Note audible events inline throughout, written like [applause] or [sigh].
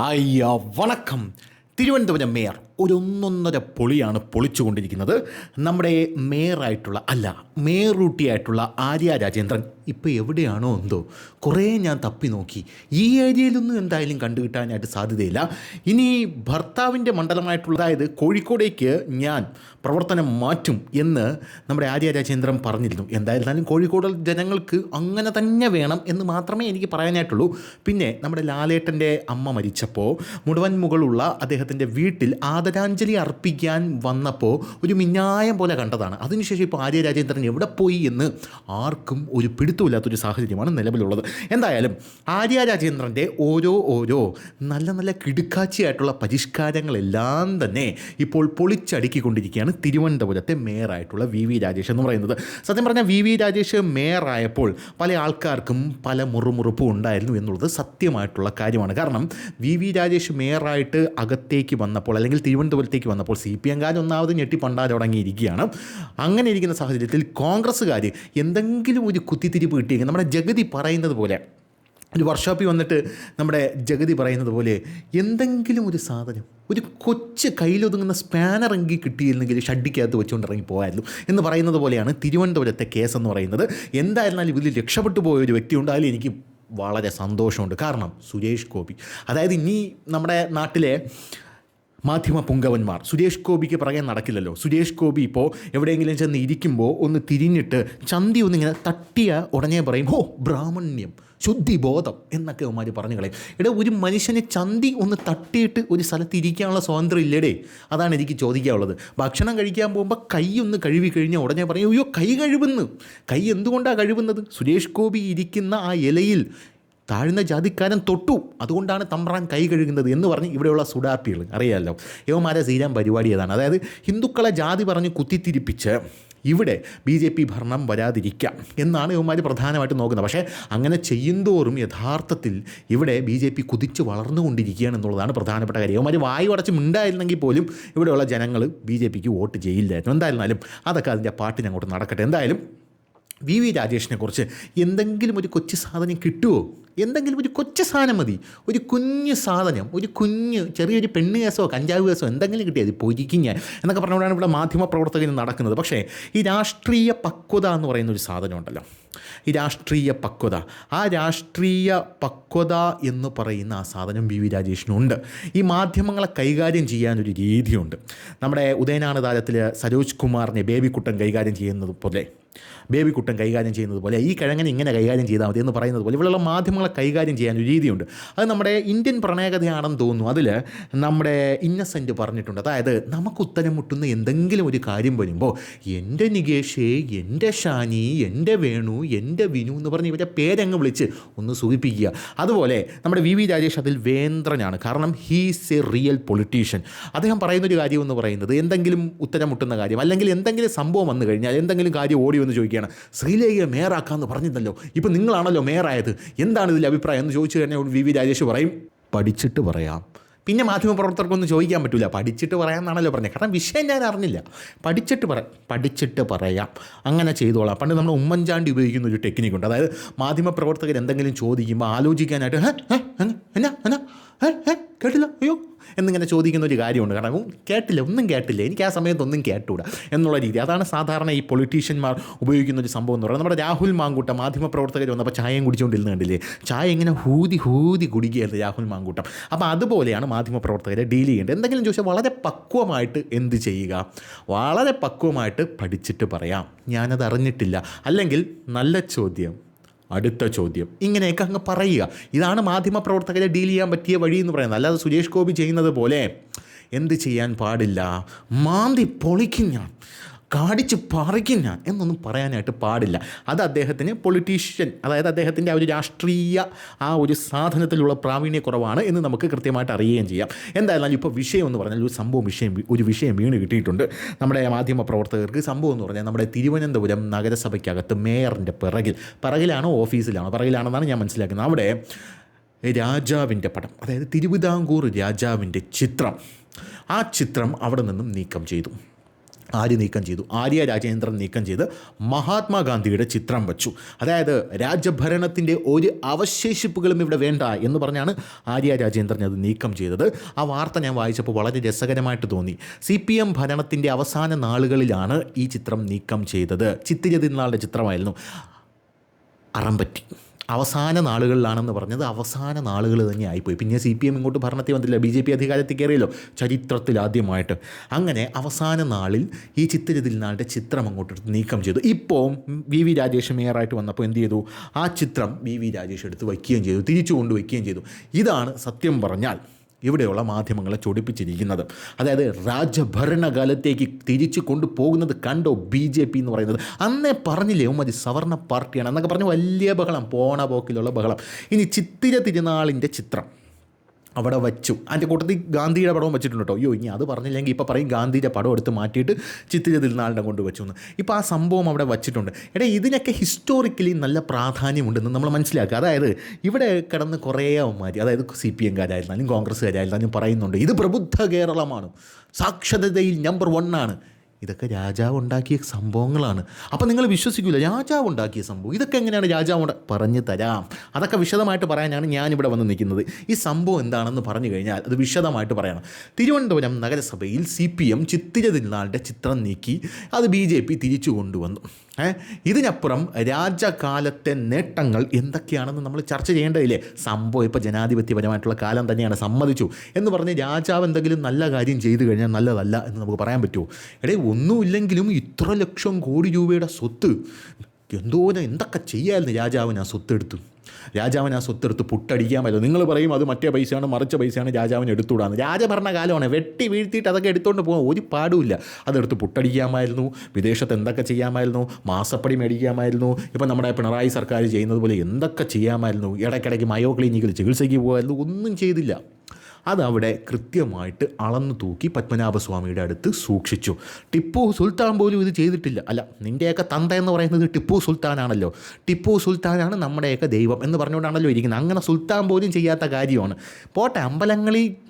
അയ്യ വണക്കം. തിരുവനന്തപുരം മേയർ ഒരു ഒന്നൊന്നര പൊളിയാണ് പൊളിച്ചുകൊണ്ടിരിക്കുന്നത്. നമ്മുടെ മേയറായിട്ടുള്ള അല്ല മേറൂട്ടിയായിട്ടുള്ള റൂട്ടിയായിട്ടുള്ള ആര്യ രാജേന്ദ്രൻ ഇപ്പോൾ എവിടെയാണോ എന്തോ കുറേ ഞാൻ തപ്പി നോക്കി. ഈ ഏരിയയിലൊന്നും എന്തായാലും കണ്ടുകിട്ടാനായിട്ട് സാധ്യതയില്ല. ഇനി ഭർത്താവിന്റെ മണ്ഡലമായിട്ടുള്ള അതായത് കോഴിക്കോടേക്ക് ഞാൻ പ്രവർത്തനം മാറ്റും എന്ന് നമ്മുടെ ആര്യ രാജേന്ദ്രൻ പറഞ്ഞിരുന്നു. എന്തായിരുന്നാലും കോഴിക്കോട് ജനങ്ങൾക്ക് അങ്ങനെ തന്നെ വേണം എന്ന് മാത്രമേ എനിക്ക് പറയാനായിട്ടുള്ളൂ. പിന്നെ നമ്മുടെ ലാലേട്ടന്റെ അമ്മ മരിച്ചപ്പോൾ മുഴുവൻ മുകളുള്ള അദ്ദേഹത്തിന്റെ വീട്ടിൽ ആദരാഞ്ജലി അർപ്പിക്കാൻ വന്നപ്പോൾ ഒരു മിന്നായം പോലെ കണ്ടതാണ്. അതിനുശേഷം ഇപ്പോൾ ആര്യ രാജേന്ദ്രൻ എവിടെ പോയി എന്ന് ആർക്കും ഒരു പിടുത്തമില്ലാത്തൊരു സാഹചര്യമാണ് നിലവിലുള്ളത്. എന്തായാലും ആര്യ രാജേന്ദ്രന്റെ ഓരോ ഓരോ നല്ല നല്ല കിടുക്കാച്ചിയായിട്ടുള്ള പരിഷ്കാരങ്ങളെല്ലാം തന്നെ ഇപ്പോൾ പൊളിച്ചടുക്കിക്കൊണ്ടിരിക്കുകയാണ് തിരുവനന്തപുരത്തെ മേയറായിട്ടുള്ള വി വി രാജേഷ് എന്ന് പറയുന്നത്. സത്യം പറഞ്ഞാൽ വി വി രാജേഷ് മേയറായപ്പോൾ പല ആൾക്കാർക്കും പല മുറുമുറുപ്പും ഉണ്ടായിരുന്നു എന്നുള്ളത് സത്യമായിട്ടുള്ള കാര്യമാണ്. കാരണം വി വി രാജേഷ് മേയറായിട്ട് അകത്തേക്ക് വന്നപ്പോൾ അല്ലെങ്കിൽ തിരുവനന്തപുരത്തേക്ക് വന്നപ്പോൾ സി പി എംകാർ ഒന്നാമത് ഞെട്ടി പണ്ടാ തുടങ്ങിയിരിക്കുകയാണ് അങ്ങനെ ഇരിക്കുന്ന സാഹചര്യത്തിൽ കോൺഗ്രസ്സുകാർ എന്തെങ്കിലും ഒരു കുത്തിത്തിരിപ്പ് കിട്ടിയെങ്കിൽ നമ്മുടെ ജഗതി പറയുന്നത് പോലെ ഒരു വർക്ക്ഷോപ്പിൽ വന്നിട്ട് നമ്മുടെ ജഗതി പറയുന്നത് പോലെ എന്തെങ്കിലും ഒരു സാധനം ഒരു കൊച്ച് കയ്യിലൊതുങ്ങുന്ന സ്പാനർ എങ്കിൽ കിട്ടിയിരുന്നെങ്കിൽ ഷഡിക്കകത്ത് വെച്ചുകൊണ്ട് ഇറങ്ങി പോകായിരുന്നു എന്ന് പറയുന്നത് പോലെയാണ് തിരുവനന്തപുരത്തെ കേസ് എന്ന് പറയുന്നത്. എന്തായിരുന്നാലും ഇതിൽ രക്ഷപ്പെട്ടു പോയ ഒരു വ്യക്തി ഉണ്ടായാലും എനിക്ക് വളരെ സന്തോഷമുണ്ട്. കാരണം സുരേഷ് ഗോപി. അതായത് ഇനി നമ്മുടെ നാട്ടിലെ മാധ്യമ പുങ്കവന്മാർ. സുരേഷ് ഗോപിക്ക് പറയാൻ നടക്കില്ലല്ലോ. സുരേഷ് ഗോപി ഇപ്പോൾ എവിടെയെങ്കിലും ചെന്ന് ഇരിക്കുമ്പോൾ ഒന്ന് തിരിഞ്ഞിട്ട് ചന്തി ഒന്നിങ്ങനെ തട്ടിയ ഉടനെ പറയും ഹോ ബ്രാഹ്മണ്യം ശുദ്ധിബോധം എന്നൊക്കെ അവന്മാർ പറഞ്ഞു കളയും. എടാ ഒരു മനുഷ്യനെ ചന്തി ഒന്ന് തട്ടിയിട്ട് ഒരു സ്ഥലത്ത് ഇരിക്കാനുള്ള സ്വാതന്ത്ര്യം ഇല്ലേടേ? അതാണ് എനിക്ക് ചോദിക്കാനുള്ളത്. ഭക്ഷണം കഴിക്കാൻ പോകുമ്പോൾ കൈ ഒന്ന് കഴുകി കഴിഞ്ഞാൽ ഉടനെ പറയും അയ്യോ കൈ കഴുകുന്നു. കൈ എന്തുകൊണ്ടാണ് കഴുകുന്നത്? സുരേഷ് ഗോപി ഇരിക്കുന്ന ആ ഇലയിൽ താഴ്ന്ന ജാതിക്കാരൻ തൊട്ടു. അതുകൊണ്ടാണ് തമ്പ്രാൻ കൈ കഴുകുന്നത് എന്ന് പറഞ്ഞ് ഇവിടെയുള്ള സുഡാപ്പികൾ. അറിയാമല്ലോ യവന്മാരെ സീരാൻ പരിപാടി ഏതാണ് അതായത് ഹിന്ദുക്കളെ ജാതി പറഞ്ഞ് കുത്തിത്തിരിപ്പിച്ച് ഇവിടെ ബി ജെ പി ഭരണം വരാതിരിക്കാം എന്നാണ് ഇവന്മാർ പ്രധാനമായിട്ട് നോക്കുന്നത്. പക്ഷേ അങ്ങനെ ചെയ്യുന്തോറും യഥാർത്ഥത്തിൽ ഇവിടെ ബി ജെ പി കുതിച്ച് വളർന്നുകൊണ്ടിരിക്കുകയാണ് എന്നുള്ളതാണ് പ്രധാനപ്പെട്ട കാര്യം. ഇവന്മാർ വായു അടച്ച് മിണ്ടായിരുന്നെങ്കിൽ പോലും ഇവിടെയുള്ള ജനങ്ങൾ ബി ജെ പിക്ക് വോട്ട് ചെയ്യില്ലായിരുന്നു. എന്തായിരുന്നാലും അതൊക്കെ അതിന്റെ പാട്ടിന് അങ്ങോട്ട് നടക്കട്ടെ. എന്തായാലും വി വി രാജേഷിനെ കുറിച്ച് എന്തെങ്കിലും ഒരു കൊച്ചു സാധനം കിട്ടുമോ എന്തെങ്കിലും ഒരു കൊച്ചു സാധനം മതി. ഒരു കുഞ്ഞു സാധനം ഒരു കുഞ്ഞ് ചെറിയൊരു പെണ്ണ് കേസോ കഞ്ചാവ് കേസോ എന്തെങ്കിലും കിട്ടിയത് പൊരിക്കും ഞാൻ എന്നൊക്കെ പറഞ്ഞുകൊണ്ടാണ് ഇവിടെ മാധ്യമ പ്രവർത്തകർ നടക്കുന്നത്. പക്ഷേ ഈ രാഷ്ട്രീയ പക്വത എന്ന് പറയുന്ന ഒരു സാധനം ഉണ്ടല്ലോ. ഈ രാഷ്ട്രീയ പക്വത. ആ രാഷ്ട്രീയ പക്വത എന്ന് പറയുന്ന ആ സാധനം വി വി രാജേഷിനുണ്ട്. ഈ മാധ്യമങ്ങളെ കൈകാര്യം ചെയ്യാനൊരു രീതിയുണ്ട്. നമ്മുടെ ഉദയനാണ് താരത്തിൽ സരോജ് കുമാറിനെ ബേബിക്കുട്ടൻ കൈകാര്യം ചെയ്യുന്നത് പോലെ. ബേബിക്കുട്ടൻ കൈകാര്യം ചെയ്യുന്നത് പോലെ ഈ കിഴങ്ങനെ ഇങ്ങനെ കൈകാര്യം ചെയ്താൽ മതി എന്ന് പറയുന്നത് പോലെ ഇവിടെയുള്ള മാധ്യമങ്ങളെ കൈകാര്യം ചെയ്യാൻ ഒരു രീതിയുണ്ട്. അത് നമ്മുടെ ഇന്ത്യൻ പ്രണയകഥയാണെന്ന് തോന്നുന്നു. അതിൽ നമ്മുടെ ഇന്നസെന്റ് പറഞ്ഞിട്ടുണ്ട്. അതായത് നമുക്ക് ഉത്തരം മുട്ടുന്ന എന്തെങ്കിലും ഒരു കാര്യം വരുമ്പോൾ എന്റെ നികേഷേ എന്റെ ഷാനി എന്റെ വേണു എന്റെ വിനു എന്ന് പറഞ്ഞ് ഇവരെ പേരങ്ങ് വിളിച്ച് ഒന്ന് സൂചിപ്പിക്കുക. അതുപോലെ നമ്മുടെ വി വി രാജേഷ് അതിൽ വേന്ദ്രനാണ്. കാരണം ഹീസ് എ റിയൽ പൊളിറ്റീഷ്യൻ അദ്ദേഹം പറയുന്നൊരു കാര്യം എന്ന് പറയുന്നത് എന്തെങ്കിലും ഉത്തരം മുട്ടുന്ന കാര്യം അല്ലെങ്കിൽ എന്തെങ്കിലും സംഭവം വന്നു കഴിഞ്ഞാൽ എന്തെങ്കിലും കാര്യം ഓടി വന്ന് ചോദിക്കുകയാണ്. ശ്രീലേഖയെ മേയറാക്കാമെന്ന് പറഞ്ഞിരുന്നല്ലോ. ഇപ്പം നിങ്ങളാണല്ലോ മേയറായത്. എന്താണ് ഇതിൽ അഭിപ്രായം? എന്ന് ചോദിച്ചു കഴിഞ്ഞാൽ വി വി രാജേഷ് പറയും പഠിച്ചിട്ട് പറയാം. പിന്നെ മാധ്യമപ്രവർത്തകർക്കൊന്നും ചോദിക്കാൻ പറ്റില്ല പഠിച്ചിട്ട് പറയാമെന്നാണല്ലോ പറഞ്ഞത്. കാരണം വിഷയം ഞാൻ അറിഞ്ഞില്ല. പഠിച്ചിട്ട് പറ പഠിച്ചിട്ട് പറയാം. അങ്ങനെ ചെയ്തോളാം. പണ്ട് നമ്മൾ ഉമ്മൻചാണ്ടി ഉപയോഗിക്കുന്ന ഒരു ടെക്നിക്ക് ഉണ്ട്. അതായത് മാധ്യമപ്രവർത്തകർ എന്തെങ്കിലും ചോദിക്കുമ്പോൾ ആലോചിക്കാനായിട്ട് എന്നാ എന്നാ കേട്ടില്ല? അയ്യോ എന്നിങ്ങനെ ചോദിക്കുന്ന ഒരു കാര്യമുണ്ട്. കാരണം കേട്ടില്ല ഒന്നും കേട്ടില്ല. എനിക്ക് ആ സമയത്ത് ഒന്നും എന്നുള്ള രീതി. അതാണ് സാധാരണ ഈ പൊളിറ്റീഷ്യന്മാർ ഉപയോഗിക്കുന്ന ഒരു സംഭവം എന്ന് പറയുന്നത്. നമ്മുടെ രാഹുൽ മാങ്കൂട്ടം മാധ്യമപ്രവർത്തകർ വന്നപ്പോൾ ചായയും കുടിച്ചുകൊണ്ടിരുന്ന് കണ്ടില്ലേ? ചായ ഇങ്ങനെ ഹൂതി ഹൂതി കുടിക്കുകയായിരുന്നു രാഹുൽ മാങ്കൂട്ടം. അപ്പോൾ അതുപോലെയാണ് മാധ്യമപ്രവർത്തകരെ ഡീൽ ചെയ്യേണ്ടത്. എന്തെങ്കിലും ചോദിച്ചാൽ വളരെ പക്വമായിട്ട് എന്ത് ചെയ്യുക? വളരെ പക്വമായിട്ട് പഠിച്ചിട്ട് പറയാം. ഞാനത് അറിഞ്ഞിട്ടില്ല. അല്ലെങ്കിൽ നല്ല ചോദ്യം. അടുത്ത ചോദ്യം. ഇങ്ങനെയൊക്കെ അങ്ങ് പറയുക. ഇതാണ് മാധ്യമ പ്രവർത്തകരെ ഡീൽ ചെയ്യാൻ പറ്റിയ വഴി എന്ന് പറയുന്നത്. അല്ലാതെ സുരേഷ് ഗോപി ചെയ്യുന്നത് പോലെ എന്ത് ചെയ്യാൻ പാടില്ല? മാന്തി പൊളിക്കും ഞാൻ. കാടിച്ച് പറിക്കില്ല എന്നൊന്നും പറയാനായിട്ട് പാടില്ല. അത് അദ്ദേഹത്തിന് പൊളിറ്റീഷ്യൻ അതായത് അദ്ദേഹത്തിന്റെ ആ ഒരു രാഷ്ട്രീയ ആ ഒരു സാധനത്തിലുള്ള പ്രാവീണ്യക്കുറവാണ് എന്ന് നമുക്ക് കൃത്യമായിട്ട് അറിയുകയും ചെയ്യാം. എന്തായാലും ഇപ്പോൾ വിഷയം എന്ന് പറഞ്ഞാൽ ഒരു സംഭവം വിഷയം ഒരു വിഷയം വീണ് കിട്ടിയിട്ടുണ്ട്. നമ്മുടെ മാധ്യമ പ്രവർത്തകർക്ക് സംഭവം എന്ന് പറഞ്ഞാൽ നമ്മുടെ തിരുവനന്തപുരം നഗരസഭയ്ക്കകത്ത് മേയറിന്റെ പിറകിൽ പിറകിലാണോ ഓഫീസിലാണോ പിറകിലാണെന്നാണ് ഞാൻ മനസ്സിലാക്കുന്നത്. അവിടെ രാജാവിന്റെ പടം അതായത് തിരുവിതാംകൂർ രാജാവിന്റെ ചിത്രം ആ ചിത്രം അവിടെ നിന്നും നീക്കം ചെയ്തു. ആര് നീക്കം ചെയ്തു. ആര്യ രാജേന്ദ്രൻ നീക്കം ചെയ്ത് മഹാത്മാഗാന്ധിയുടെ ചിത്രം വച്ചു. അതായത് രാജ്യഭരണത്തിന്റെ ഒരു അവശേഷിപ്പുകളും ഇവിടെ വേണ്ട എന്ന് പറഞ്ഞാണ് ആര്യ രാജേന്ദ്രൻ അത് നീക്കം ചെയ്തത്. ആ വാർത്ത ഞാൻ വായിച്ചപ്പോൾ വളരെ രസകരമായിട്ട് തോന്നി. സി പി എം ഭരണത്തിന്റെ അവസാന നാളുകളിലാണ് ഈ ചിത്രം നീക്കം ചെയ്തത്. ചിത്തിര ചിത്രമായിരുന്നു. അറമ്പറ്റി. അവസാന നാളുകളിലാണെന്ന് പറഞ്ഞത് അവസാന നാളുകൾ തന്നെ ആയിപ്പോയി. പിന്നെ സി പി എം ഇങ്ങോട്ട് ഭരണത്തിൽ വന്നില്ല ബി ജെ പി അധികാരത്തിൽ കയറിയല്ലോ ചരിത്രത്തിൽ ആദ്യമായിട്ട്. അങ്ങനെ അവസാന നാളിൽ ഈ ചിത്രതിൽനാളുടെ ചിത്രം അങ്ങോട്ട് നീക്കം ചെയ്തു. ഇപ്പോൾ വി വി രാജേഷ് മേയറായിട്ട് വന്നപ്പോൾ എന്ത് ചെയ്തു? ആ ചിത്രം വി വി രാജേഷ് എടുത്ത് വയ്ക്കുകയും ചെയ്തു. തിരിച്ചു കൊണ്ട് വയ്ക്കുകയും ചെയ്തു. ഇതാണ് സത്യം പറഞ്ഞാൽ ഇവിടെയുള്ള മാധ്യമങ്ങളെ ചൊടിപ്പിച്ചിരിക്കുന്നത്. അതായത് രാജഭരണകാലത്തേക്ക് തിരിച്ചു കൊണ്ടുപോകുന്നത് കണ്ടോ ബി ജെ പി എന്ന് പറയുന്നത്? അന്നേ പറഞ്ഞില്ലേ ഉമ്മതി സവർണ പാർട്ടിയാണ് എന്നൊക്കെ പറഞ്ഞ് വലിയ ബഹളം പോണ പോക്കിലുള്ള ബഹളം. ഇനി ചിത്തിര തിരുനാളിന്റെ ചിത്രം. അവിടെ വച്ചു. അതിന്റെ കൂട്ടത്തിൽ ഗാന്ധിയുടെ പടവും വെച്ചിട്ടുണ്ട്? കേട്ടോ അയ്യോ ഇനി അത് പറഞ്ഞില്ലെങ്കിൽ ഇപ്പോൾ പറയും ഗാന്ധിയുടെ പടം എടുത്ത് മാറ്റിയിട്ട് ചിത്തിര തിരുനാളിനെ കൊണ്ട് വെച്ചു എന്ന്. ഇപ്പോൾ ആ സംഭവം അവിടെ വച്ചിട്ടുണ്ട്. എടാ ഇതിനൊക്കെ ഹിസ്റ്റോറിക്കലി നല്ല പ്രാധാന്യമുണ്ടെന്ന് നമ്മൾ മനസ്സിലാക്കുക. അതായത് ഇവിടെ കിടന്ന് കുറേ അവന്മാർ അതായത് സി പി എംകാരായിരുന്നാലും കോൺഗ്രസ്സുകാരായിരുന്നാലും പറയുന്നുണ്ട് ഇത് പ്രബുദ്ധ കേരളമാണ്. സാക്ഷരതയിൽ നമ്പർ വണ്ണാണ് ഇതൊക്കെ രാജാവ് ഉണ്ടാക്കിയ സംഭവങ്ങളാണ്. അപ്പം നിങ്ങൾ വിശ്വസിക്കില്ല രാജാവ് ഉണ്ടാക്കിയ സംഭവം. ഇതൊക്കെ എങ്ങനെയാണ് രാജാവ് പറഞ്ഞു തരാം. അതൊക്കെ വിശദമായിട്ട് പറയാനാണ് ഞാനിവിടെ വന്ന് നിൽക്കുന്നത്. ഈ സംഭവം എന്താണെന്ന് പറഞ്ഞു കഴിഞ്ഞാൽ അത് വിശദമായിട്ട് പറയണം. തിരുവനന്തപുരം നഗരസഭയിൽ സി പി എം ചിത്തിര ചിത്രം നീക്കി അത് ബി ജെ പി തിരിച്ചു കൊണ്ടുവന്നു. ഇതിനപ്പുറം രാജകാലത്തെ നേട്ടങ്ങൾ എന്തൊക്കെയാണെന്ന് നമ്മൾ ചർച്ച ചെയ്യേണ്ടതില്ലേ? സംഭവം ഇപ്പോൾ ജനാധിപത്യപരമായിട്ടുള്ള കാലം തന്നെയാണ്. സമ്മതിച്ചു. എന്ന് പറഞ്ഞ് രാജാവ് എന്തെങ്കിലും നല്ല കാര്യം ചെയ്തു കഴിഞ്ഞാൽ നല്ലതല്ല എന്ന് നമുക്ക് പറയാൻ പറ്റുമോ? എടേ ഒന്നുമില്ലെങ്കിലും ഇത്ര ലക്ഷം കോടി രൂപയുടെ സ്വത്ത് എന്തോരം എന്തൊക്കെ ചെയ്യാമായിരുന്നു രാജാവിന് ആ സ്വത്ത് എടുത്തു രാജാവിന് ആ സ്വത്തെടുത്ത് പുട്ടടിക്കാൻ പറ്റും നിങ്ങൾ പറയും അത് മറ്റേ പൈസയാണ് മറിച്ച പൈസയാണ് രാജാവിന് എടുത്തുകൂടാന്ന്. രാജഭരണകാലമാണ്. വെട്ടി വീഴ്ത്തിയിട്ട് അതൊക്കെ എടുത്തുകൊണ്ട് പോകാൻ ഒരു പാടുമില്ല. അതെടുത്ത് പുട്ടടിക്കാമായിരുന്നു. വിദേശത്ത് എന്തൊക്കെ ചെയ്യാമായിരുന്നു? മാസപ്പടി മേടിക്കാമായിരുന്നു. ഇപ്പം നമ്മുടെ പിണറായി സർക്കാർ ചെയ്യുന്നത് പോലെ എന്തൊക്കെ ചെയ്യാമായിരുന്നു? ഇടയ്ക്കിടയ്ക്ക് മയോ ക്ലിനിക്കിൽ ചികിത്സയ്ക്ക് പോകാമായിരുന്നു. ഒന്നും ചെയ്തില്ല. അതവിടെ കൃത്യമായിട്ട് അളന്നു തൂക്കി പത്മനാഭസ്വാമിയുടെ അടുത്ത് സൂക്ഷിച്ചു. ടിപ്പു സുൽത്താൻ പോലും ഇത് ചെയ്തിട്ടില്ല. അല്ല നിന്റെയൊക്കെ തന്ത എന്ന് പറയുന്നത് ടിപ്പു സുൽത്താനാണല്ലോ. ടിപ്പു സുൽത്താനാണ് നമ്മുടെയൊക്കെ ദൈവം എന്ന് പറഞ്ഞുകൊണ്ടാണല്ലോ ഇരിക്കുന്നത്. അങ്ങനെ സുൽത്താൻ പോലും ചെയ്യാത്ത കാര്യമാണ്. പോട്ടെ അമ്പലങ്ങളിൽ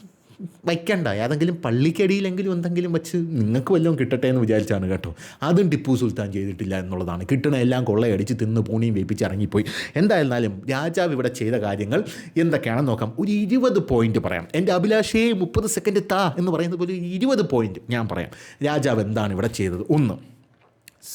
വയ്ക്കണ്ട. ഏതെങ്കിലും പള്ളിക്കടിയിലെങ്കിലും എന്തെങ്കിലും വെച്ച് നിങ്ങൾക്ക് വല്ലതും കിട്ടട്ടെ എന്ന് വിചാരിച്ചാണ് കേട്ടോ. അതും ടിപ്പു സുൽത്താൻ ചെയ്തിട്ടില്ല എന്നുള്ളതാണ്. കിട്ടണ എല്ലാം കൊള്ളയടിച്ച് തിന്ന് പൂണിയും വേപ്പിച്ച് ഇറങ്ങിപ്പോയി. എന്തായിരുന്നാലും രാജാവ് ഇവിടെ ചെയ്ത കാര്യങ്ങൾ എന്തൊക്കെയാണെന്ന് നോക്കാം. ഒരു ഇരുപത് പോയിന്റ് പറയാം. എന്റെ അഭിലാഷയെ മുപ്പത് സെക്കൻഡ് താ എന്ന് പറയുന്നത് പോലെ ഇരുപത് പോയിന്റ് ഞാൻ പറയാം. രാജാവ് എന്താണ് ഇവിടെ ചെയ്തത്? ഒന്ന്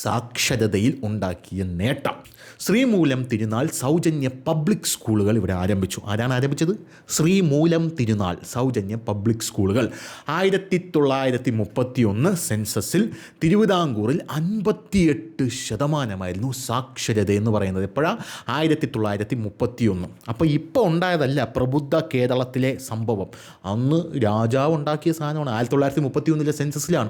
സാക്ഷരതയിൽ ഉണ്ടാക്കിയ നേട്ടം. ശ്രീമൂലം തിരുനാൾ സൗജന്യ പബ്ലിക് സ്കൂളുകൾ ഇവിടെ ആരംഭിച്ചു. ആരാണ് ആരംഭിച്ചത്? ശ്രീമൂലം തിരുനാൾ സൗജന്യ പബ്ലിക് സ്കൂളുകൾ ആയിരത്തി തൊള്ളായിരത്തി മുപ്പത്തി ഒന്ന് സെൻസസിൽ തിരുവിതാംകൂറിൽ അൻപത്തിയെട്ട് ശതമാനമായിരുന്നു സാക്ഷരത എന്ന് പറയുന്നത്. എപ്പോഴാണ് ആയിരത്തി തൊള്ളായിരത്തി മുപ്പത്തി ഒന്ന് അപ്പോൾ ഇപ്പോൾ ഉണ്ടായതല്ല പ്രബുദ്ധ കേരളത്തിലെ സംഭവം. അന്ന് രാജാവ് ഉണ്ടാക്കിയ സാധനമാണ്. ആയിരത്തി തൊള്ളായിരത്തി മുപ്പത്തി ഒന്നിലെ സെൻസസിലാണ്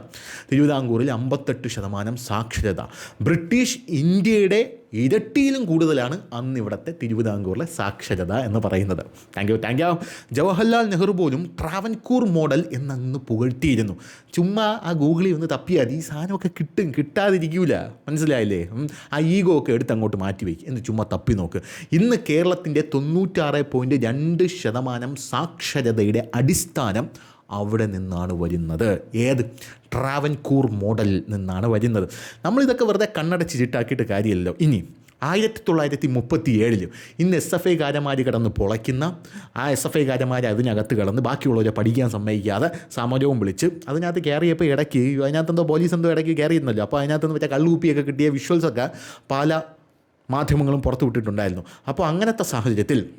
തിരുവിതാംകൂറിൽ അമ്പത്തെട്ട് ശതമാനം സാക്ഷരത. ബ്രിട്ടീഷ് ഇന്ത്യയുടെ ഇരട്ടിയിലും കൂടുതലാണ് അന്ന് ഇവിടുത്തെ തിരുവിതാംകൂറിലെ സാക്ഷരത എന്ന് പറയുന്നത്. Thank you thank you Jawaharlal Nehru പോലും ട്രാവൻകൂർ മോഡൽ എന്നന്ന് പുകഴ്ത്തിയിരുന്നു. ചുമ്മാ ആ ഗൂഗിളിൽ ഒന്ന് തപ്പിയാൽ ഈ സാധനമൊക്കെ കിട്ടും കിട്ടാതിരിക്കൂല. മനസ്സിലായില്ലേ? ആ ഈഗോ ഒക്കെ എടുത്ത് അങ്ങോട്ട് മാറ്റി വയ്ക്കും എന്ന് ചുമ്മാ തപ്പി നോക്ക്. ഇന്ന് കേരളത്തിന്റെ തൊണ്ണൂറ്റാറ് പോയിന്റ് രണ്ട് ശതമാനം സാക്ഷരതയുടെ അടിസ്ഥാനം അവിടെ നിന്നാണ് വരുന്നത്. ഏത്? ട്രാവൻകൂർ മോഡലിൽ നിന്നാണ് വരുന്നത്. നമ്മളിതൊക്കെ വെറുതെ കണ്ണടച്ച് ചിട്ടാക്കിയിട്ട് കാര്യമില്ലല്ലോ. ഇനി ആയിരത്തി തൊള്ളായിരത്തി മുപ്പത്തി ഏഴിൽ ഇന്ന് എസ് എഫ് ഐക്കാരന്മാർ കിടന്ന് പൊളയ്ക്കുന്ന ആ എസ് എഫ് ഐക്കാരന്മാർ അതിനകത്ത് കിടന്ന് ബാക്കിയുള്ളവരെ പഠിക്കാൻ സമ്മതിക്കാതെ സമരവും വിളിച്ച് അതിനകത്ത് കയറിയപ്പോൾ ഇടയ്ക്ക് അതിനകത്ത് എന്തോ പോലീസ് എന്തോ ഇടയ്ക്ക് കയറിയിരുന്നല്ലോ. അപ്പോൾ അതിനകത്ത് മറ്റേ കള്ളുകുപ്പിയൊക്കെ കിട്ടിയ വിഷ്വൽസൊക്കെ പല മാധ്യമങ്ങളും പുറത്തു വിട്ടിട്ടുണ്ടായിരുന്നു. അപ്പോൾ അങ്ങനത്തെ സാഹചര്യത്തിൽ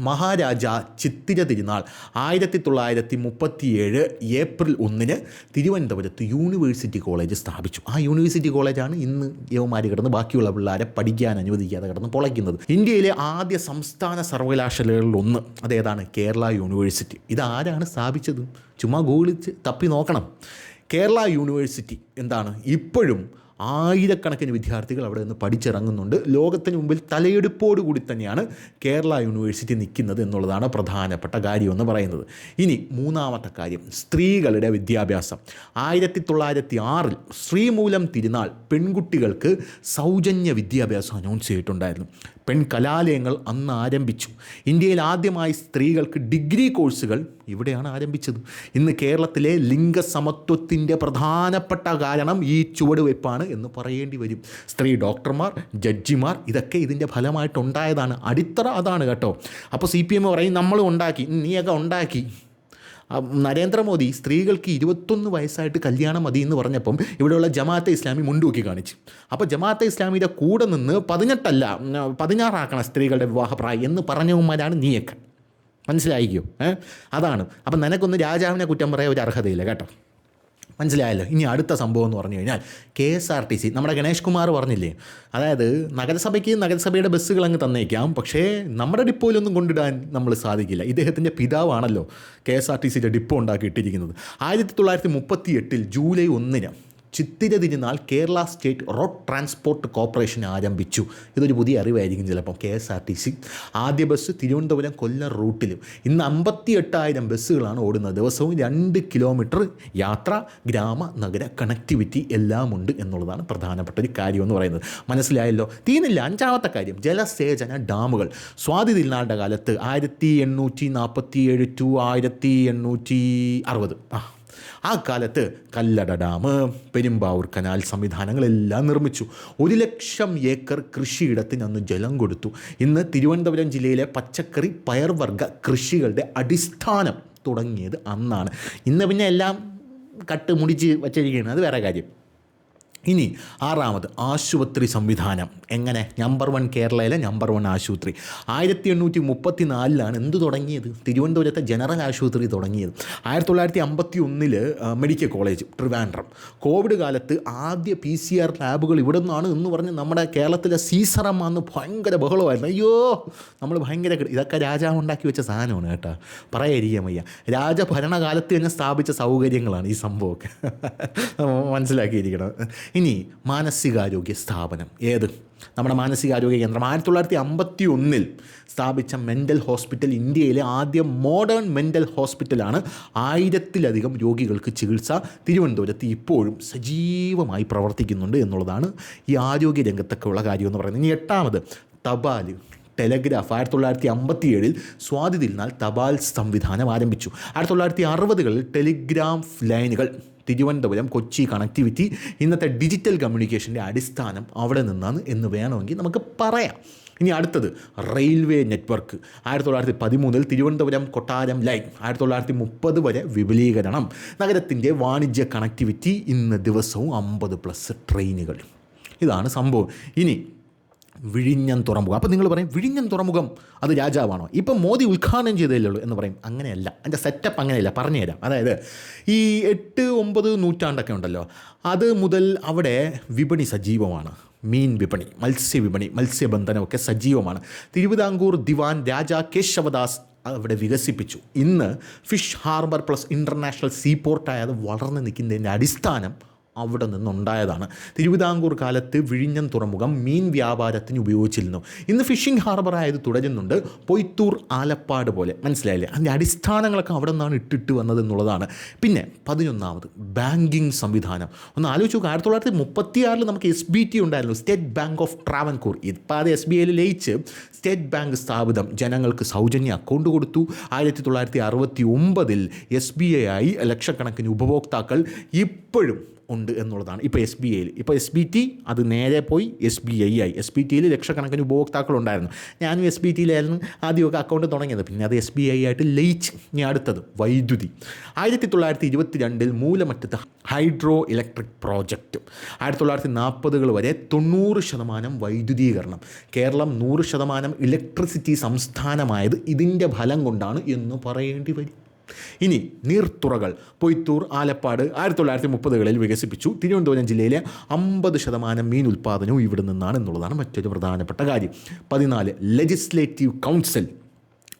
മഹാരാജ ചിത്തിര തിരുനാൾ ആയിരത്തി തൊള്ളായിരത്തി മുപ്പത്തിയേഴ് ഏപ്രിൽ ഒന്നിന് തിരുവനന്തപുരത്ത് യൂണിവേഴ്സിറ്റി കോളേജ് സ്ഥാപിച്ചു. ആ യൂണിവേഴ്സിറ്റി കോളേജാണ് ഇന്ന് യവമാരി കിടന്ന് ബാക്കിയുള്ള പിള്ളേരെ പഠിക്കാൻ അനുവദിക്കാതെ കിടന്ന് പൊളയ്ക്കുന്നത്. ഇന്ത്യയിലെ ആദ്യ സംസ്ഥാന സർവകലാശാലകളിൽ ഒന്ന് അതേതാണ് കേരള യൂണിവേഴ്സിറ്റി. ഇതാരാണ് സ്ഥാപിച്ചത്? ചുമ്മാ ഗൂഗിളിച്ച് തപ്പി നോക്കണം. കേരള യൂണിവേഴ്സിറ്റി എന്താണ്? ഇപ്പോഴും ആയിരക്കണക്കിന് വിദ്യാർത്ഥികൾ അവിടെ നിന്ന് പഠിച്ചിറങ്ങുന്നുണ്ട്. ലോകത്തിന് മുമ്പിൽ തലയെടുപ്പോടു കൂടി തന്നെയാണ് കേരള യൂണിവേഴ്സിറ്റി നിൽക്കുന്നത് എന്നുള്ളതാണ് പ്രധാനപ്പെട്ട കാര്യമെന്ന് പറയുന്നത്. ഇനി മൂന്നാമത്തെ കാര്യം സ്ത്രീകളുടെ വിദ്യാഭ്യാസം. ആയിരത്തി തൊള്ളായിരത്തി ആറിൽ ശ്രീമൂലം തിരുനാൾ പെൺകുട്ടികൾക്ക് സൗജന്യ വിദ്യാഭ്യാസം അനൗൺസ് ചെയ്തിട്ടുണ്ടായിരുന്നു. പെൺ കലാലയങ്ങൾ അന്ന് ആരംഭിച്ചു. ഇന്ത്യയിൽ ആദ്യമായി സ്ത്രീകൾക്ക് ഡിഗ്രി കോഴ്സുകൾ ഇവിടെയാണ് ആരംഭിച്ചത്. ഇന്ന് കേരളത്തിലെ ലിംഗസമത്വത്തിന്റെ പ്രധാനപ്പെട്ട കാരണം ഈ ചുവടുവയ്പ്പാണ് എന്ന് പറയേണ്ടി വരും. സ്ത്രീ ഡോക്ടർമാർ ജഡ്ജിമാർ ഇതൊക്കെ ഇതിന്റെ ഫലമായിട്ടുണ്ടായതാണ്. അടിത്തറ അതാണ് കേട്ടോ. അപ്പോൾ സി പി എം പറയും നമ്മൾ ഉണ്ടാക്കി. നീയൊക്കെ ഉണ്ടാക്കി. നരേന്ദ്രമോദി സ്ത്രീകൾക്ക് ഇരുപത്തൊന്ന് വയസ്സായിട്ട് കല്യാണം മതി എന്ന് പറഞ്ഞപ്പം ഇവിടെയുള്ള ജമാഅത്തെ ഇസ്ലാമി മുൻതൂക്കി കാണിച്ചു. അപ്പോൾ ജമാഅത്തെ ഇസ്ലാമിയുടെ കൂടെ നിന്ന് പതിനെട്ടല്ല പതിനാറാക്കണം സ്ത്രീകളുടെ വിവാഹപ്രായം എന്ന് പറഞ്ഞവന്മാരാണ് നീയൊക്കെ. മനസ്സിലായിക്കോ? ഏഹ് അതാണ്. അപ്പം നിനക്കൊന്ന് രാജാവിനെ കുറ്റം പറയാൻ ഒരു അർഹതയില്ല കേട്ടോ. മനസ്സിലായല്ലോ. ഇനി അടുത്ത സംഭവം എന്ന് പറഞ്ഞു കഴിഞ്ഞാൽ K S R T C നമ്മുടെ ഗണേഷ് കുമാർ പറഞ്ഞില്ലേ? അതായത് നഗരസഭയ്ക്ക് നഗരസഭയുടെ ബസ്സുകൾ അങ്ങ് തന്നേക്കാം പക്ഷേ നമ്മുടെ ഡിപ്പോയിലൊന്നും കൊണ്ടിടാൻ നമ്മൾ സാധിക്കില്ല. ഇദ്ദേഹത്തിന്റെ പിതാവാണല്ലോ കെ എസ് ആർ ടി സിയുടെ ഡിപ്പോ ഉണ്ടാക്കിയിട്ടിരിക്കുന്നത്. ആയിരത്തി തൊള്ളായിരത്തി മുപ്പത്തി എട്ടിൽ ജൂലൈ ഒന്നിന് Chithira Thirunal Kerala state road transport corporation ആരംഭിച്ചു. ഇതൊരു പുതിയ അറിവായിരിക്കും ചിലപ്പം. K S R T C. ആദ്യ ബസ് തിരുവനന്തപുരം കൊല്ലം റൂട്ടിലും ഇന്ന് അമ്പത്തി എട്ടായിരം ബസ്സുകളാണ് ഓടുന്നത്. ദിവസവും രണ്ട് കിലോമീറ്റർ യാത്ര ഗ്രാമ നഗര കണക്ടിവിറ്റി എല്ലാം ഉണ്ട് എന്നുള്ളതാണ് പ്രധാനപ്പെട്ട ഒരു കാര്യം എന്ന് പറയുന്നത്. മനസ്സിലായല്ലോ? തീനില്ല അഞ്ചാമത്തെ കാര്യം. ജലസേചന ഡാമുകൾ. സ്വാതി തിരുനാളുടെ കാലത്ത് ആയിരത്തി എണ്ണൂറ്റി നാൽപ്പത്തി ഏഴ് ടു ആയിരത്തി എണ്ണൂറ്റി അറുപത്. ആ ആ കാലത്ത് കല്ലട ഡാം പെരുമ്പാവൂർ കനാൽ സംവിധാനങ്ങളെല്ലാം നിർമ്മിച്ചു. ഒരു ലക്ഷം ഏക്കർ കൃഷിയിടത്തിന് അന്ന് ജലം കൊടുത്തു. ഇന്ന് തിരുവനന്തപുരം ജില്ലയിലെ പച്ചക്കറി പയർവർഗ കൃഷികളുടെ അടിസ്ഥാനം തുടങ്ങിയത് അന്നാണ്. ഇന്ന് പിന്നെ എല്ലാം കട്ട് മുടിച്ച് വച്ചിരിക്കുകയാണ്. അത് വേറെ കാര്യം. ഇനി ആറാമത് ആശുപത്രി സംവിധാനം. എങ്ങനെ? നമ്പർ വൺ കേരളയിലെ നമ്പർ വൺ ആശുപത്രി. ആയിരത്തി എണ്ണൂറ്റി മുപ്പത്തി നാലിലാണ് എന്ത് തുടങ്ങിയത്? തിരുവനന്തപുരത്തെ ജനറൽ ആശുപത്രി തുടങ്ങിയത്. ആയിരത്തി തൊള്ളായിരത്തി അമ്പത്തി ഒന്നിൽ മെഡിക്കൽ കോളേജ് ട്രിവാൻഡ്രം. കോവിഡ് കാലത്ത് ആദ്യ പി സി ആർ ലാബുകൾ ഇവിടെ നിന്നാണ് എന്ന് പറഞ്ഞ് നമ്മുടെ കേരളത്തിലെ സീസറമ്മ എന്ന് ഭയങ്കര ബഹളമായിരുന്നു. അയ്യോ നമ്മൾ ഭയങ്കര ഇതൊക്കെ രാജാവ് ഉണ്ടാക്കി വെച്ച സാധനമാണ് കേട്ടോ. പറയായിരിക്കാം വയ്യ രാജഭരണകാലത്ത് തന്നെ സ്ഥാപിച്ച സൗകര്യങ്ങളാണ് ഈ സംഭവമൊക്കെ. [laughs] മനസ്സിലാക്കിയിരിക്കണം. ഇനി മാനസികാരോഗ്യ സ്ഥാപനം. ഏത്? നമ്മുടെ മാനസികാരോഗ്യ കേന്ദ്രം. ആയിരത്തി തൊള്ളായിരത്തി അമ്പത്തി ഒന്നിൽ സ്ഥാപിച്ച മെന്റൽ ഹോസ്പിറ്റൽ ഇന്ത്യയിലെ ആദ്യ മോഡേൺ മെന്റൽ ഹോസ്പിറ്റലാണ് ആയിരത്തിലധികം രോഗികൾക്ക് ചികിത്സ തിരുവനന്തപുരത്ത് ഇപ്പോഴും സജീവമായി പ്രവർത്തിക്കുന്നുണ്ട് എന്നുള്ളതാണ് ഈ ആരോഗ്യ രംഗത്തൊക്കെ ഉള്ള കാര്യം എന്ന് പറയുന്നത്. ഇനി എട്ടാമത് തപാൽ ടെലഗ്രാഫ്. ആയിരത്തി തൊള്ളായിരത്തി അമ്പത്തി ഏഴിൽ സ്വാതി തിരുനാൾ തപാൽ സംവിധാനം ആരംഭിച്ചു. ആയിരത്തി തൊള്ളായിരത്തി അറുപതുകളിൽ ടെലിഗ്രാഫ് ലൈനുകൾ തിരുവനന്തപുരം കൊച്ചി കണക്ടിവിറ്റി ഇന്നത്തെ ഡിജിറ്റൽ കമ്മ്യൂണിക്കേഷന്റെ അടിസ്ഥാനം അവിടെ നിന്നാണ് എന്ന് വേണമെങ്കിൽ നമുക്ക് പറയാം. ഇനി അടുത്തത് റെയിൽവേ നെറ്റ്വർക്ക് ആയിരത്തി തൊള്ളായിരത്തി പതിമൂന്നിൽ തിരുവനന്തപുരം കൊട്ടാരം ലൈൻ ആയിരത്തി തൊള്ളായിരത്തി മുപ്പത് വരെ വിപുലീകരണം. നഗരത്തിന്റെ വാണിജ്യ കണക്ടിവിറ്റി ഇന്ന് ദിവസവും അമ്പത് പ്ലസ് ട്രെയിനുകൾ ഇതാണ് സംഭവം. ഇനി വിഴിഞ്ഞം തുറമുഖം. അപ്പോൾ നിങ്ങൾ പറയും വിഴിഞ്ഞം തുറമുഖം അത് രാജാവാണോ? ഇപ്പം മോദി ഉദ്ഘാടനം ചെയ്തതല്ലേ ഉള്ളൂ എന്ന് പറയും. അങ്ങനെയല്ല. അതിന്റെ സെറ്റപ്പ് അങ്ങനെയല്ല. പറഞ്ഞു തരാം. അതായത് ഈ എട്ട് ഒമ്പത് നൂറ്റാണ്ടൊക്കെ ഉണ്ടല്ലോ. അത് മുതൽ അവിടെ വിപണി സജീവമാണ്. മീൻ വിപണി മത്സ്യ വിപണി മത്സ്യബന്ധനമൊക്കെ സജീവമാണ്. തിരുവിതാംകൂർ ദിവാൻ രാജാ കേശവദാസ് അവിടെ വികസിപ്പിച്ചു. ഇന്ന് ഫിഷ് ഹാർബർ പ്ലസ് ഇന്റർനാഷണൽ സീപോർട്ടായത് വളർന്നു നിൽക്കുന്നതിന്റെ അടിസ്ഥാനം അവിടെ നിന്നുണ്ടായതാണ്. തിരുവിതാംകൂർ കാലത്ത് വിഴിഞ്ഞം തുറമുഖം മീൻ വ്യാപാരത്തിന് ഉപയോഗിച്ചിരുന്നു. ഇന്ന് ഫിഷിംഗ് ഹാർബർ ആയത് തുടരുന്നുണ്ട്. പൊയ്ത്തൂർ ആലപ്പാട് പോലെ. മനസ്സിലായില്ലേ? അതിന്റെ അടിസ്ഥാനങ്ങളൊക്കെ അവിടെ നിന്നാണ് ഇട്ടിട്ട് വന്നത് എന്നുള്ളതാണ്. പിന്നെ പതിനൊന്നാമത് ബാങ്കിങ് സംവിധാനം. ഒന്ന് ആലോചിച്ച് ആയിരത്തി തൊള്ളായിരത്തി മുപ്പത്തിയാറിൽ നമുക്ക് എസ് ബി ടി ഉണ്ടായിരുന്നു. സ്റ്റേറ്റ് ബാങ്ക് ഓഫ് ട്രാവൻകൂർ ഇപ്പോൾ അത് എസ് ബി ഐയിൽ ലയിച്ച് സ്റ്റേറ്റ് ബാങ്ക് സ്ഥാപിതം. ജനങ്ങൾക്ക് സൗജന്യ അക്കൗണ്ട് കൊടുത്തു. ആയിരത്തി തൊള്ളായിരത്തി അറുപത്തി ഒമ്പതിൽ എസ് ബി ഐ ആയി ലക്ഷക്കണക്കിന് ഉപഭോക്താക്കൾ ഇപ്പോഴും ഉണ്ട് എന്നുള്ളതാണ്. ഇപ്പോൾ എസ് ബി ഐയിൽ ഇപ്പോൾ എസ് ബി ടി അത് നേരെ പോയി എസ് ബി ഐ ആയി. എസ് ബി ടിയിൽ ലക്ഷക്കണക്കിന് ഉപഭോക്താക്കളുണ്ടായിരുന്നു. ഞാനും എസ് ബി ടിയിലായിരുന്നു ആദ്യമൊക്കെ അക്കൗണ്ട് തുടങ്ങിയത്. പിന്നെ അത് എസ് ബി ഐ ആയിട്ട് ലയിച്ച്. ഇനി അടുത്തത് വൈദ്യുതി. ആയിരത്തി തൊള്ളായിരത്തി ഇരുപത്തി രണ്ടിൽ മൂലമറ്റത്ത് ഹൈഡ്രോ ഇലക്ട്രിക് പ്രോജക്റ്റ്. ആയിരത്തി തൊള്ളായിരത്തി നാൽപ്പതുകൾ വരെ തൊണ്ണൂറ് ശതമാനം വൈദ്യുതീകരണം. കേരളം നൂറ് ശതമാനം ഇലക്ട്രിസിറ്റി സംസ്ഥാനമായത് ഇതിന്റെ ഫലം കൊണ്ടാണ് എന്ന് പറയേണ്ടി വരും. ഇനി നീർത്തുറകൾ. പൊയ്ത്തൂർ ആലപ്പാട് ആയിരത്തി തൊള്ളായിരത്തി മുപ്പതുകളിൽ വികസിപ്പിച്ചു. തിരുവനന്തപുരം ജില്ലയിലെ അമ്പത് ശതമാനം മീൻ ഉൽപ്പാദനവും ഇവിടെ നിന്നാണ് എന്നുള്ളതാണ് മറ്റൊരു പ്രധാനപ്പെട്ട കാര്യം. പതിനാല് ലെജിസ്ലേറ്റീവ് കൗൺസിൽ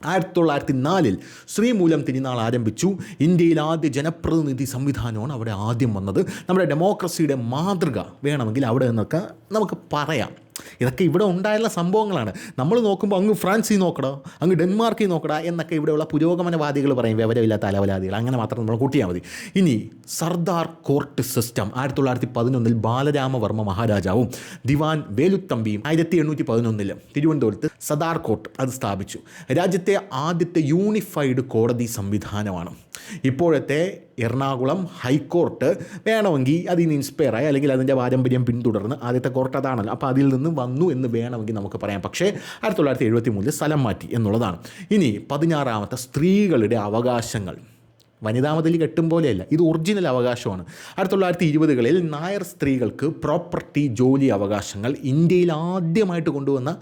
ആയിരത്തി തൊള്ളായിരത്തി നാലിൽ ശ്രീമൂലം തിരുനാൾ ആരംഭിച്ചു. ഇന്ത്യയിൽ ആദ്യ ജനപ്രതിനിധി സംവിധാനമാണ് അവിടെ ആദ്യം വന്നത്. നമ്മുടെ ഡെമോക്രസിയുടെ മാതൃക വേണമെങ്കിൽ അവിടെ നിന്നൊക്കെ നമുക്ക് പറയാം. ഇതൊക്കെ ഇവിടെ ഉണ്ടായുള്ള സംഭവങ്ങളാണ്. നമ്മൾ നോക്കുമ്പോൾ അങ്ങ് ഫ്രാൻസിൽ നോക്കടോ അങ്ങ് ഡെൻമാർക്കിൽ നോക്കടാ എന്നൊക്കെ ഇവിടെയുള്ള പുരോഗമനവാദികൾ പറയും വിവരമില്ലാത്ത അലവലാദികൾ. അങ്ങനെ മാത്രം നമ്മൾ കൂട്ടിയാൽ മതി. ഇനി സർദാർ കോർട്ട് സിസ്റ്റം ആയിരത്തി തൊള്ളായിരത്തി പതിനൊന്നിൽ ബാലരാമവർമ്മ മഹാരാജാവും ദിവാൻ വേലുത്തമ്പിയും ആയിരത്തി എണ്ണൂറ്റി പതിനൊന്നിൽ തിരുവനന്തപുരത്ത് സദാർ കോർട്ട് അത് സ്ഥാപിച്ചു. രാജ്യത്തെ ആദ്യത്തെ യൂണിഫൈഡ് കോടതി സംവിധാനമാണ്. ഇപ്പോഴത്തെ എറണാകുളം ഹൈക്കോർട്ട് വേണമെങ്കിൽ അതിൽ നിന്ന് ഇൻസ്പയർ ആയി അല്ലെങ്കിൽ അതിന്റെ പാരമ്പര്യം പിന്തുടർന്ന് ആദ്യത്തെ കോർട്ട് അതാണല്ലോ. അപ്പോൾ അതിൽ നിന്ന് വന്നു എന്ന് വേണമെങ്കിൽ നമുക്ക് പറയാം. പക്ഷേ ആയിരത്തി തൊള്ളായിരത്തി എഴുപത്തി മൂന്നിൽ സ്ഥലം മാറ്റി എന്നുള്ളതാണ്. ഇനി പതിനാറാമത്തെ സ്ത്രീകളുടെ അവകാശങ്ങൾ. വനിതാ മതിൽ കെട്ടും പോലെയല്ല ഇത് ഒറിജിനൽ അവകാശമാണ്. ആയിരത്തി തൊള്ളായിരത്തി ഇരുപതുകളിൽ നായർ സ്ത്രീകൾക്ക് പ്രോപ്പർട്ടി ജോലി അവകാശങ്ങൾ ഇന്ത്യയിൽ ആദ്യമായിട്ട് കൊണ്ടുവന്ന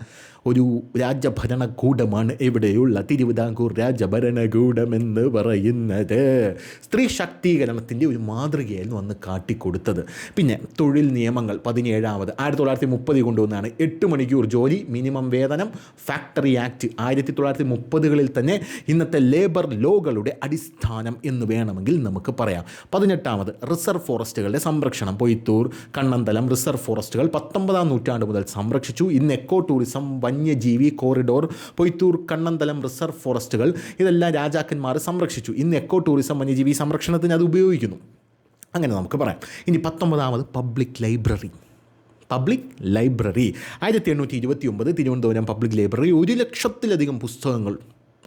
ഒരു രാജഭരണകൂടമാണ് ഇവിടെയുള്ള തിരുവിതാംകൂർ രാജഭരണകൂടം എന്ന് പറയുന്നത്. സ്ത്രീ ശാക്തീകരണത്തിന്റെ ഒരു മാതൃകയായിരുന്നു അന്ന് കാട്ടിക്കൊടുത്തത്. പിന്നെ തൊഴിൽ നിയമങ്ങൾ പതിനേഴാമത് ആയിരത്തി തൊള്ളായിരത്തി മുപ്പതിൽ കൊണ്ടുവന്നാണ് എട്ട് മണിക്കൂർ ജോലി മിനിമം വേതനം ഫാക്ടറി ആക്ട് ആയിരത്തി തൊള്ളായിരത്തി മുപ്പതുകളിൽ തന്നെ ഇന്നത്തെ ലേബർ ലോകളുടെ അടിസ്ഥാനം എന്ന് വേണമെങ്കിൽ നമുക്ക് പറയാം. പതിനെട്ടാമത് റിസർവ് ഫോറസ്റ്റുകളുടെ സംരക്ഷണം. പൊയ്ത്തൂർ കണ്ണന്തലം റിസർവ് ഫോറസ്റ്റുകൾ പത്തൊമ്പതാം നൂറ്റാണ്ട് മുതൽ സംരക്ഷിച്ചു. ഇന്ന് എക്കോ ടൂറിസം വന്യജീവി കോറിഡോർ പൊയ്ത്തൂർ കണ്ണന്തലം റിസർവ് ഫോറസ്റ്റുകൾ ഇതെല്ലാം രാജാക്കന്മാർ സംരക്ഷിച്ചു. ഇന്ന് എക്കോ ടൂറിസം വന്യജീവി സംരക്ഷണത്തിന് അത് ഉപയോഗിക്കുന്നു. അങ്ങനെ നമുക്ക് പറയാം. ഇനി പത്തൊമ്പതാമത് പബ്ലിക് ലൈബ്രറി പബ്ലിക് ലൈബ്രറി ആയിരത്തി എണ്ണൂറ്റി ഇരുപത്തി ഒമ്പത് തിരുവനന്തപുരം പബ്ലിക് ലൈബ്രറി ഒരു ലക്ഷത്തിലധികം പുസ്തകങ്ങൾ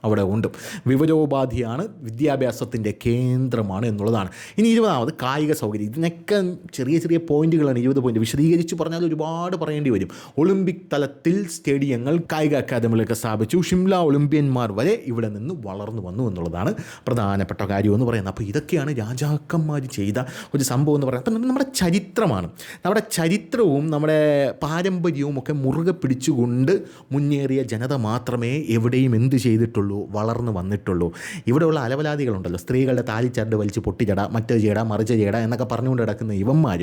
അവിടെ ഉണ്ട്. വിവരോപാധിയാണ് വിദ്യാഭ്യാസത്തിന്റെ കേന്ദ്രമാണ് എന്നുള്ളതാണ്. ഇനി ഇരുപതാമത് കായിക സൗകര്യം. ഇതിനൊക്കെ ചെറിയ ചെറിയ പോയിന്റുകളാണ് ഇരുപത് പോയിന്റ്. വിശദീകരിച്ച് പറഞ്ഞാൽ ഒരുപാട് പറയേണ്ടി വരും. ഒളിമ്പിക് തലത്തിൽ സ്റ്റേഡിയങ്ങൾ കായിക അക്കാദമികളൊക്കെ സ്ഥാപിച്ചു. ഷിംല ഒളിമ്പ്യന്മാർ വരെ ഇവിടെ നിന്ന് വളർന്നു വന്നു എന്നുള്ളതാണ് പ്രധാനപ്പെട്ട കാര്യം എന്ന് പറയുന്നത്. അപ്പോൾ ഇതൊക്കെയാണ് രാജാക്കന്മാർ ചെയ്ത ഒരു സംഭവം എന്ന് പറയുന്നത്. അപ്പം നമ്മുടെ ചരിത്രമാണ്. നമ്മുടെ ചരിത്രവും നമ്മുടെ പാരമ്പര്യവും ഒക്കെ മുറുകെ പിടിച്ചുകൊണ്ട് മുന്നേറിയ ജനത മാത്രമേ എവിടെയും എന്ത് ചെയ്തിട്ടുള്ളൂ വളർന്നു വന്നിട്ടുള്ളൂ. ഇവിടെയുള്ള അലവലാദികളുണ്ടല്ലോ. സ്ത്രീകളുടെ താലിച്ചരട് വലിച്ച് പൊട്ടിച്ചട മറ്റേ ചേട മറിച്ച് ചേട എന്നൊക്കെ പറഞ്ഞുകൊണ്ട് കിടക്കുന്ന ഇവന്മാർ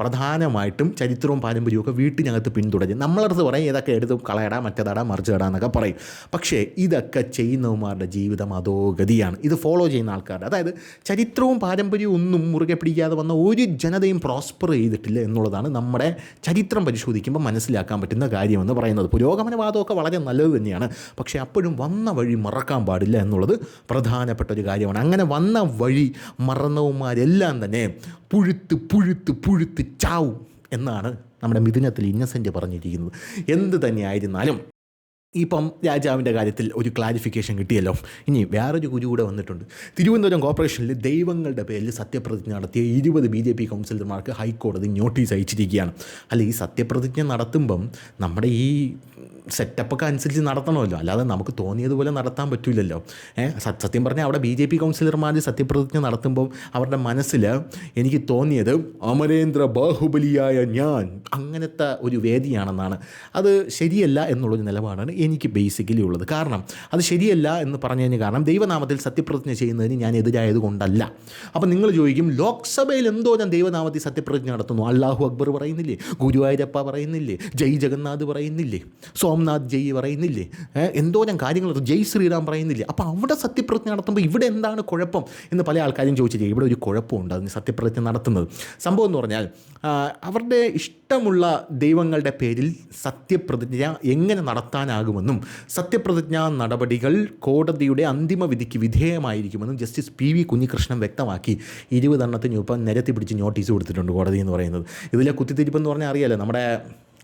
പ്രധാനമായിട്ടും ചരിത്രവും പാരമ്പര്യവും ഒക്കെ വീട്ടിനകത്ത് പിന്തുടരും. നമ്മളടുത്ത് പറയും ഇതൊക്കെ എടുത്ത് കളയടാ മറ്റേതാടാ ഇടാം എന്നൊക്കെ പറയും. പക്ഷേ ഇതൊക്കെ ചെയ്യുന്നവന്മാരുടെ ജീവിതം അതോഗതിയാണ് ഇത് ഫോളോ ചെയ്യുന്ന ആൾക്കാരുടെ അതായത് ചരിത്രവും പാരമ്പര്യവും ഒന്നും മുറുകെ പിടിക്കാതെ വന്ന ഒരു ജനതയും പ്രോസ്പർ ചെയ്തിട്ടില്ല എന്നുള്ളതാണ് നമ്മുടെ ചരിത്രം പരിശോധിക്കുമ്പോൾ മനസ്സിലാക്കാൻ പറ്റുന്ന കാര്യമെന്ന് പറയുന്നത്. പുരോഗമനവാദമൊക്കെ വളരെ നല്ലത് തന്നെയാണ്. പക്ഷേ അപ്പോഴും വന്ന വഴി മറക്കാൻ പാടില്ല എന്നുള്ളത് പ്രധാനപ്പെട്ട ഒരു കാര്യമാണ്. അങ്ങനെ വന്ന വഴി മറന്നവന്മാരെല്ലാം തന്നെ പുഴുത്ത് പുഴുത്ത് പുഴുത്ത് ചാവും എന്നാണ് നമ്മുടെ മിഥുനത്തിൽ ഇന്നസെന്റ് പറഞ്ഞിരിക്കുന്നത്. എന്ത് തന്നെയായിരുന്നാലും ഇപ്പം രാജാവിന്റെ കാര്യത്തിൽ ഒരു ക്ലാരിഫിക്കേഷൻ കിട്ടിയല്ലോ. ഇനി വേറൊരു ഗുരു കൂടെ വന്നിട്ടുണ്ട്. തിരുവനന്തപുരം കോർപ്പറേഷനിൽ ദൈവങ്ങളുടെ പേരിൽ സത്യപ്രതിജ്ഞ നടത്തിയ ഇരുപത് ബി ജെ പി കൗൺസിലർമാർക്ക് ഹൈക്കോടതി നോട്ടീസ് അയച്ചിരിക്കുകയാണ്. അല്ല ഈ സത്യപ്രതിജ്ഞ നടത്തുമ്പം നമ്മുടെ ഈ സെറ്റപ്പൊക്കെ അനുസരിച്ച് നടത്തണമല്ലോ. അല്ലാതെ നമുക്ക് തോന്നിയതുപോലെ നടത്താൻ പറ്റില്ലല്ലോ സത്യം പറഞ്ഞാൽ അവിടെ ബി ജെ പി കൗൺസിലർമാർ സത്യപ്രതിജ്ഞ നടത്തുമ്പോൾ അവരുടെ മനസ്സിൽ എനിക്ക് തോന്നിയത് അമരേന്ദ്ര ബാഹുബലിയായ ഞാൻ. അങ്ങനത്തെ ഒരു വേദിയാണെന്നാണ്. അത് ശരിയല്ല എന്നുള്ളൊരു നിലപാടാണ് എനിക്ക് ബേസിക്കലി ഉള്ളത്. കാരണം അത് ശരിയല്ല എന്ന് പറഞ്ഞു പറഞ്ഞതിന് കാരണം ദൈവനാമത്തിൽ സത്യപ്രതിജ്ഞ ചെയ്യുന്നതിന് ഞാൻ എതിരായത് കൊണ്ടല്ല. അപ്പം നിങ്ങൾ ചോദിക്കും ലോക്സഭയിൽ എന്തോ ഞാൻ ദൈവനാമത്തിൽ സത്യപ്രതിജ്ഞ നടത്തുന്നു? അള്ളാഹു അക്ബർ പറയുന്നില്ലേ? ഗുരുവായൂരപ്പ പറയുന്നില്ലേ? ജയ് ജഗന്നാഥ് പറയുന്നില്ലേ? സോംനാഥ് ജയ് പറയുന്നില്ലേ? ഏഹ് എന്തോ ഞാൻ കാര്യങ്ങൾ ജയ് ശ്രീറാം പറയുന്നില്ലേ? അപ്പോൾ അവിടെ സത്യപ്രതിജ്ഞ നടത്തുമ്പോൾ ഇവിടെ എന്താണ് കുഴപ്പം? എന്ന് പല ആൾക്കാരും ചോദിച്ചില്ലേ ഇവിടെ ഒരു കുഴപ്പമുണ്ട് അതിന് സത്യപ്രതിജ്ഞ നടത്തുന്നത്. സംഭവം എന്ന് പറഞ്ഞാൽ അവരുടെ ഇഷ്ടമുള്ള ദൈവങ്ങളുടെ പേരിൽ സത്യപ്രതിജ്ഞ എങ്ങനെ നടത്താനാകുമെന്നും സത്യപ്രതിജ്ഞാ നടപടികൾ കോടതിയുടെ അന്തിമ വിധിക്ക് വിധേയമായിരിക്കുമെന്നും ജസ്റ്റിസ് പി വി കുഞ്ഞികൃഷ്ണൻ വ്യക്തമാക്കി. ഇരുപതെണ്ണത്തിന് ഇപ്പം നിരത്തി പിടിച്ച് നോട്ടീസ് കൊടുത്തിട്ടുണ്ട് കോടതി എന്ന് പറയുന്നത്. ഇതിലെ കുത്തിത്തിരിപ്പെന്ന് പറഞ്ഞാൽ അറിയാലോ നമ്മുടെ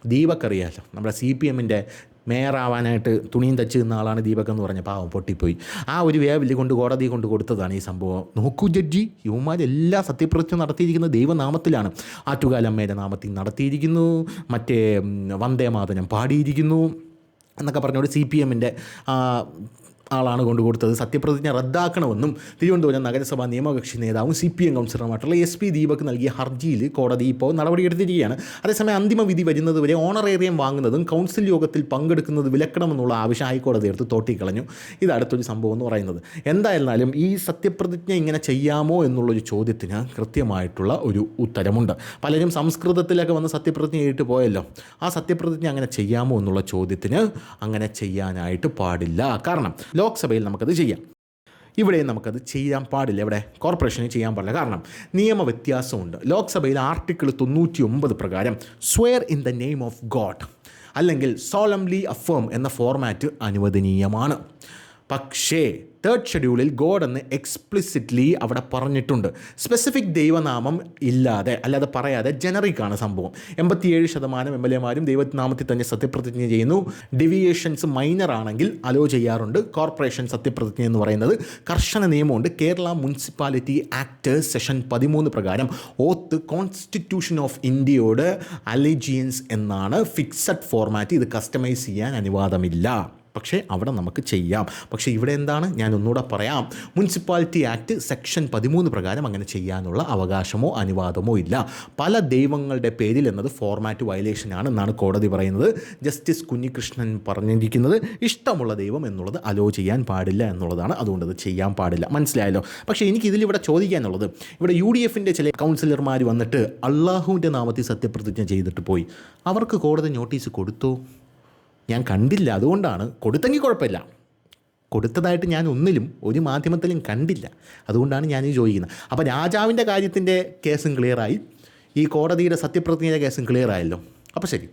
ദീപക് അറിയാമല്ലോ നമ്മുടെ സി പി എമ്മിന്റെ മേയറാവാനായിട്ട് തുണിയും തച്ച് നിന്ന ആളാണ് ദീപക് എന്ന് പറഞ്ഞ പാവം പൊട്ടിപ്പോയി. ആ ഒരു വേവിൽ കൊണ്ട് കോടതി കൊണ്ട് കൊടുത്തതാണ് ഈ സംഭവം. നോക്കൂ ജഡ്ജി എല്ലാ സത്യപ്രതിജ്ഞ നടത്തിയിരിക്കുന്നത് ദൈവനാമത്തിലാണ്. ആറ്റുകാലമ്മയുടെ നാമത്തിൽ നടത്തിയിരിക്കുന്നു മറ്റേ വന്ദേ മാതനം പാടിയിരിക്കുന്നു എന്നൊക്കെ പറഞ്ഞുകൊണ്ട് സി പി എമ്മിന്റെ ആളാണ് കൊണ്ടു കൊടുത്തത്. സത്യപ്രതിജ്ഞ റദ്ദാക്കണമെന്നും തിരുവനന്തപുരം നഗരസഭാ നിയമകക്ഷി നേതാവും സി പി എം കൗൺസിലറുമായിട്ടുള്ള എസ് പി ദീപക് നൽകിയ ഹർജിയിൽ കോടതി ഇപ്പോൾ നടപടിയെടുത്തിരിക്കുകയാണ്. അതേസമയം അന്തിമ വിധി വരുന്നതുവരെ ഓണറേറിയം വാങ്ങുന്നതും കൗൺസിൽ യോഗത്തിൽ പങ്കെടുക്കുന്നത് വിലക്കണമെന്നുള്ള ആവശ്യം ഹൈക്കോടതി എടുത്ത് തോട്ടിക്കളഞ്ഞു. ഇത് അടുത്തൊരു സംഭവം എന്ന് പറയുന്നത്. എന്തായിരുന്നാലും ഈ സത്യപ്രതിജ്ഞ ഇങ്ങനെ ചെയ്യാമോ എന്നുള്ളൊരു ചോദ്യത്തിന് കൃത്യമായിട്ടുള്ള ഒരു ഉത്തരമുണ്ട്. പലരും സംസ്കൃതത്തിലൊക്കെ വന്ന് സത്യപ്രതിജ്ഞ ചെയ്തിട്ട് പോയല്ലോ. ആ സത്യപ്രതിജ്ഞ അങ്ങനെ ചെയ്യാമോ എന്നുള്ള ചോദ്യത്തിന് അങ്ങനെ ചെയ്യാനായിട്ട് പാടില്ല. കാരണം ലോക്സഭയിൽ നമുക്കത് ചെയ്യാം. ഇവിടെയും നമുക്കത് ചെയ്യാൻ പാടില്ല. ഇവിടെ കോർപ്പറേഷന് ചെയ്യാൻ പാടില്ല. കാരണം നിയമവ്യത്യാസമുണ്ട് ലോക്സഭയിൽ ആർട്ടിക്കിൾ തൊണ്ണൂറ്റി ഒമ്പത് പ്രകാരം swear in the name of God അല്ലെങ്കിൽ സോളംലി അഫേം എന്ന ഫോർമാറ്റ് അനുവദനീയമാണ്. പക്ഷേ തേർഡ് ഷെഡ്യൂളിൽ ഗോഡ് എന്ന് എക്സ്പ്ലിസിറ്റ്ലി അവിടെ പറഞ്ഞിട്ടുണ്ട്. സ്പെസിഫിക് ദൈവനാമം ഇല്ലാതെ അല്ലാതെ പറയാതെ ജനറിക് ആണ് സംഭവം. എൺപത്തിയേഴ് ശതമാനം എം എൽ എമാരും ദൈവനാമത്തിൽ തന്നെ സത്യപ്രതിജ്ഞ ചെയ്യുന്നു. ഡിവിയേഷൻസ് മൈനർ ആണെങ്കിൽ അലോ ചെയ്യാറുണ്ട്. കോർപ്പറേഷൻ സത്യപ്രതിജ്ഞ എന്ന് പറയുന്നത് കർശന നിയമമുണ്ട്. കേരള മുനിസിപ്പാലിറ്റി ആക്ട് സെഷൻ പതിമൂന്ന് പ്രകാരം ഓത്ത് കോൺസ്റ്റിറ്റ്യൂഷൻ ഓഫ് ഇന്ത്യയോട് അലിജിയൻസ് എന്നാണ് ഫിക്സഡ് ഫോർമാറ്റ് ഇത് കസ്റ്റമൈസ് ചെയ്യാൻ അനുവാദമില്ല. പക്ഷേ അവിടെ നമുക്ക് ചെയ്യാം. പക്ഷേ ഇവിടെ എന്താണ്? ഞാൻ ഒന്നുകൂടെ പറയാം. മുനിസിപ്പാലിറ്റി ആക്ട് സെക്ഷൻ പതിമൂന്ന് പ്രകാരം അങ്ങനെ ചെയ്യാനുള്ള അവകാശമോ അനുവാദമോ ഇല്ല. പല ദൈവങ്ങളുടെ പേരിൽ എന്നത് ഫോർമാറ്റ് വയലേഷനാണ് എന്നാണ് കോടതി പറയുന്നത്. ജസ്റ്റിസ് കുഞ്ഞികൃഷ്ണൻ പറഞ്ഞിരിക്കുന്നത് ഇഷ്ടമുള്ള ദൈവം എന്നുള്ളത് അലോ ചെയ്യാൻ പാടില്ല എന്നുള്ളതാണ്. അതുകൊണ്ട് അത് ചെയ്യാൻ പാടില്ല. മനസ്സിലായല്ലോ? പക്ഷേ എനിക്ക് ഇതിലിവിടെ ചോദിക്കാനുള്ളത് ഇവിടെ യു ഡി എഫിന്റെ ചില കൗൺസിലർമാർ വന്നിട്ട് അള്ളാഹുവിന്റെ നാമത്തിൽ സത്യപ്രതിജ്ഞ ചെയ്തിട്ട് പോയി. അവർക്ക് കോടതി നോട്ടീസ് കൊടുത്തോ. ഞാൻ കണ്ടില്ല. അതുകൊണ്ടാണ് കൊടുത്തെങ്കിൽ കുഴപ്പമില്ല. കൊടുത്തതായിട്ട് ഞാൻ ഒന്നിലും ഒരു മാധ്യമത്തിലും കണ്ടില്ല. അതുകൊണ്ടാണ് ഞാൻ ഈ ചോദിക്കുന്നത്. അപ്പോൾ രാജാവിന്റെ കാര്യത്തിന്റെ കേസും ക്ലിയറായി ഈ കോടതിയുടെ സത്യപ്രതിജ്ഞയുടെ കേസും ക്ലിയറായല്ലോ അപ്പോൾ ശരി.